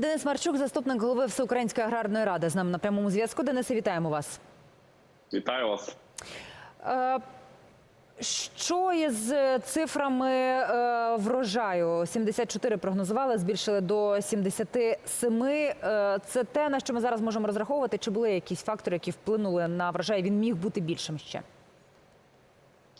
Денис Марчук, заступник голови Всеукраїнської аграрної ради, з нами на прямому зв'язку. Денисе, вітаємо вас. Вітаю вас. Е, Що із цифрами е, врожаю? 74 прогнозували, збільшили до 77. Е, Це те, на що ми зараз можемо розраховувати? Чи були якісь фактори, які вплинули на врожай? Він міг бути більшим ще?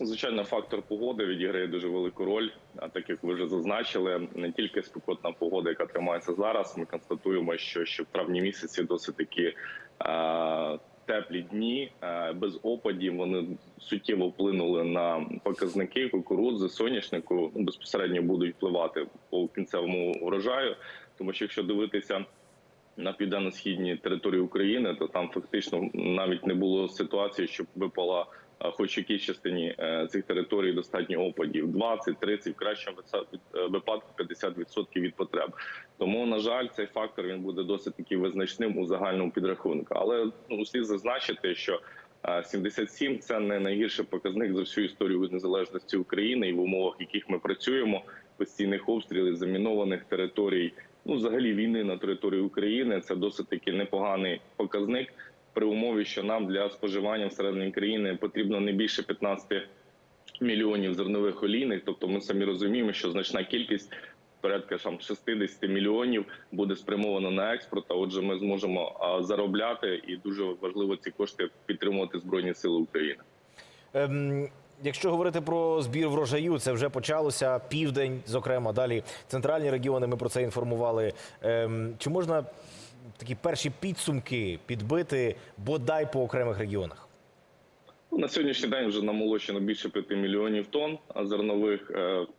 Звичайно, фактор погоди відіграє дуже велику роль. А так як ви вже зазначили, не тільки спекотна погода, яка тримається зараз. Ми констатуємо, що ще в травні місяці досить такі е, теплі дні е, без опадів. Вони суттєво вплинули на показники кукурудзи, соняшнику. Безпосередньо будуть впливати по кінцевому врожаю. Тому що якщо дивитися на південно-східній території України, то там фактично навіть не було ситуації, щоб випала хоч в якійсь частині е, цих територій достатньо опадів 20-30, в кращому е, випадку 50% від потреб. Тому на жаль, цей фактор він буде досить таки визначним у загальному підрахунку. Але ну слід зазначити, що е, 77 – це не найгірший показник за всю історію незалежності України, і в умовах, в яких ми працюємо, постійних обстрілів, замінованих територій. Ну, взагалі війни на території України це досить таки непоганий показник при умові, що нам для споживання всередині країни потрібно не більше 15 мільйонів зернових олійних. Тобто, ми самі розуміємо, що значна кількість порядка там 60 мільйонів буде спрямовано на експорт. А отже, ми зможемо заробляти, і дуже важливо ці кошти підтримувати збройні сили України. Ем, якщо говорити про збір врожаю, це вже почалося південь, зокрема, далі центральні регіони. Ми про це інформували. Ем, чи можна такі перші підсумки підбити бодай по окремих регіонах? Ну, На сьогоднішній день вже намолочено більше 5 мільйонів тонн зернових.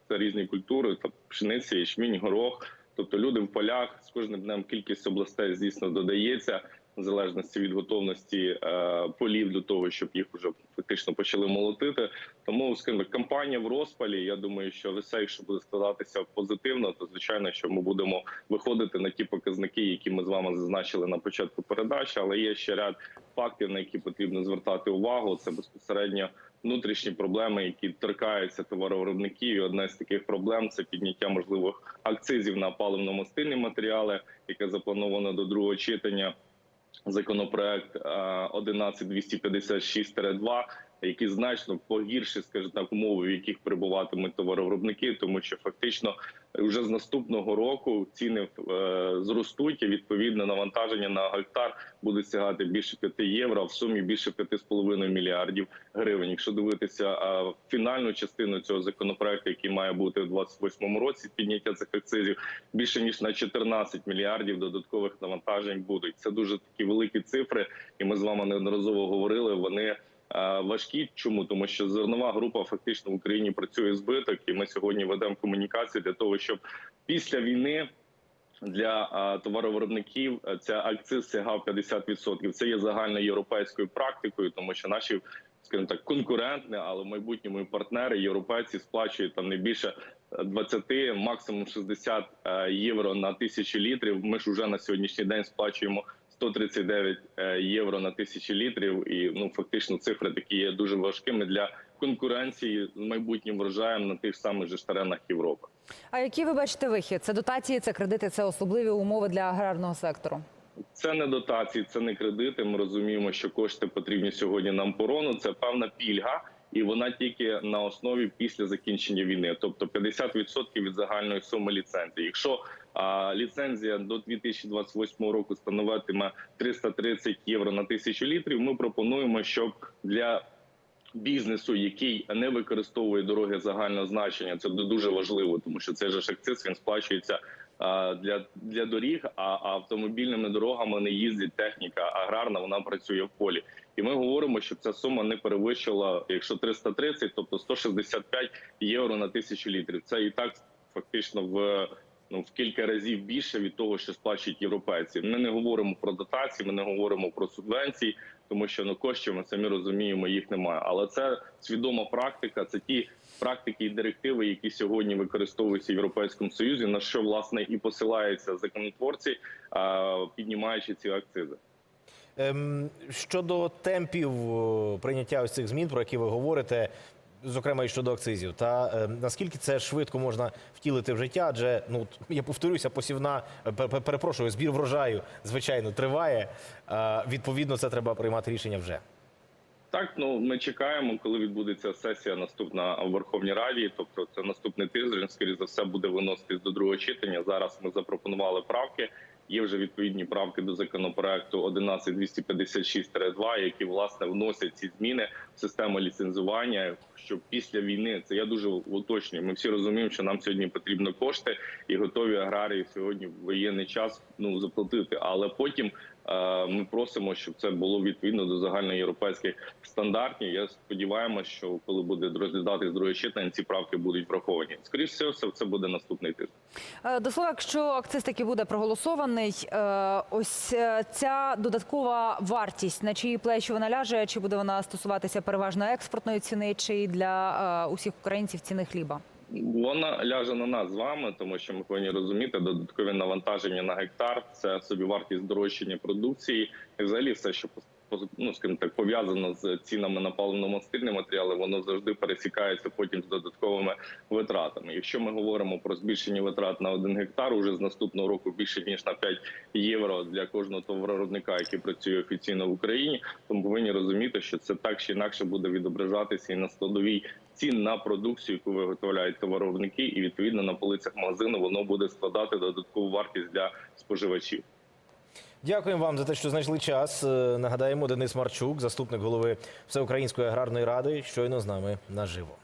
та різні культури, та пшениця, ячмінь, горох. Тобто люди в полях з кожним днем кількість областей, звісно, додається в залежності від готовності е, полів до того, щоб їх вже фактично почали молотити. Тому скажімо, кампанія в розпалі. Я думаю, що все, якщо буде складатися позитивно, то звичайно, що ми будемо виходити на ті показники, які ми з вами зазначили на початку передачі. Але є ще ряд фактів, на які потрібно звертати увагу. Це безпосередньо внутрішні проблеми, які торкаються товаровиробників. І одна з таких проблем це підняття можливих акцизів на паливно-мастильні матеріали, яке заплановано до другого читання. Законопроект е, 11256-2, який значно погіршить, скажімо так, умови, в яких перебуватимуть товаровиробники, тому що фактично вже з наступного року ціни е, зростуть і відповідно навантаження на гектар буде сягати більше 5 євро, в сумі більше 5,5 мільярдів гривень. Якщо дивитися е, фінальну частину цього законопроекту, який має бути в 28 році, підняття цих акцизів більше ніж на 14 мільярдів додаткових навантажень будуть. Це дуже такі великі цифри, і ми з вами неодноразово говорили. Вони важкі. Чому тому, що зернова група фактично в Україні працює збиток, і ми сьогодні ведемо комунікацію для того, щоб після війни. Для а, товаровиробників е, ця акциз сягав 50%. Це є загальноєвропейською практикою, тому що наші, скажімо так, конкурентні, але в майбутньому партнери європейці сплачують там не більше е, 20, максимум 60 е, євро на тисячу літрів. Ми ж вже на сьогоднішній день сплачуємо 139 е, євро на тисячі літрів, і ну фактично цифри такі є дуже важкими для конкуренції з майбутнім врожаєм на тих самих же теренах Європи. А який ви бачите вихід? Це дотації, це кредити, це особливі умови для аграрного сектору. Це не дотації, це не кредити. Ми розуміємо, що кошти потрібні сьогодні нам порону. Це певна пільга, і вона тільки на основі після закінчення війни, тобто 50% від загальної суми ліцензії. Якщо а, ліцензія до 2028 року становитиме 330 євро на тисячу літрів, ми пропонуємо, щоб для бізнесу, який не використовує дороги загального значення, це дуже важливо, тому що же ж акциз він сплачується для для доріг, а автомобільними дорогами не їздить техніка аграрна, вона працює в полі. І ми говоримо, щоб ця сума не перевищила, якщо 330, тобто 165 євро на тисячу літрів. Це і так фактично в. Ну, в кілька разів більше від того, що сплачують європейці. Ми не говоримо про дотації, ми не говоримо про субвенції, тому що ну коштів ми самі розуміємо, їх немає. Але це свідома практика. Це ті практики і директиви, які сьогодні використовуються в європейському союзі, на що власне і посилаються законотворці, піднімаючи ці акцизи. Ем, щодо темпів прийняття ось цих змін, про які ви говорите, зокрема і щодо акцизів, та е, наскільки це швидко можна втілити в життя? Адже ну я повторюся, посівна е, пер- пер- перепрошую, збір врожаю, звичайно, триває. Відповідно, це треба приймати рішення вже. Так, ну ми чекаємо, коли відбудеться сесія наступна в Верховній Раді. Тобто, це наступний тиждень, скоріше за все, буде виноситись до другого читання. Зараз ми запропонували правки. Є вже відповідні правки до законопроекту 11256-2, які власне вносять ці зміни в систему ліцензування. Що після війни це я дуже уточнюю. Ми всі розуміємо, що нам сьогодні потрібно кошти, і готові аграрії сьогодні в воєнний час ну заплатити. Але потім е, ми просимо, щоб це було відповідно до загальноєвропейських стандартів. Я сподіваємося, що коли буде розглядатись друге читання, ці правки будуть враховані. Скоріше всього, це- це буде наступний тиждень. Е, До слова, якщо акциз таки буде проголосований, е, ось е, ця додаткова вартість на чиї плечі вона ляже, чи буде вона стосуватися переважно експортної ціни, чи для е, усіх українців ціни хліба? Вона ляже на нас з вами, тому що ми повинні розуміти додаткові навантаження на гектар. Це собівартість дорожчання продукції, і взагалі все, що ну, скажімо так, пов'язано з цінами на паливно-мастильні матеріали, воно завжди пересікається потім з додатковими витратами. Якщо ми говоримо про збільшення витрат на один гектар, уже з наступного року більше ніж на 5 євро для кожного товаровиробника, який працює офіційно в Україні, то ми повинні розуміти, що це так чи інакше буде відображатися і на складовій цін на продукцію, яку виготовляють товаровники, і відповідно на полицях магазину воно буде складати додаткову вартість для споживачів. Дякуємо вам за те, що знайшли час. Е, Нагадаємо, Денис Марчук, заступник голови Всеукраїнської аграрної ради, щойно з нами наживо.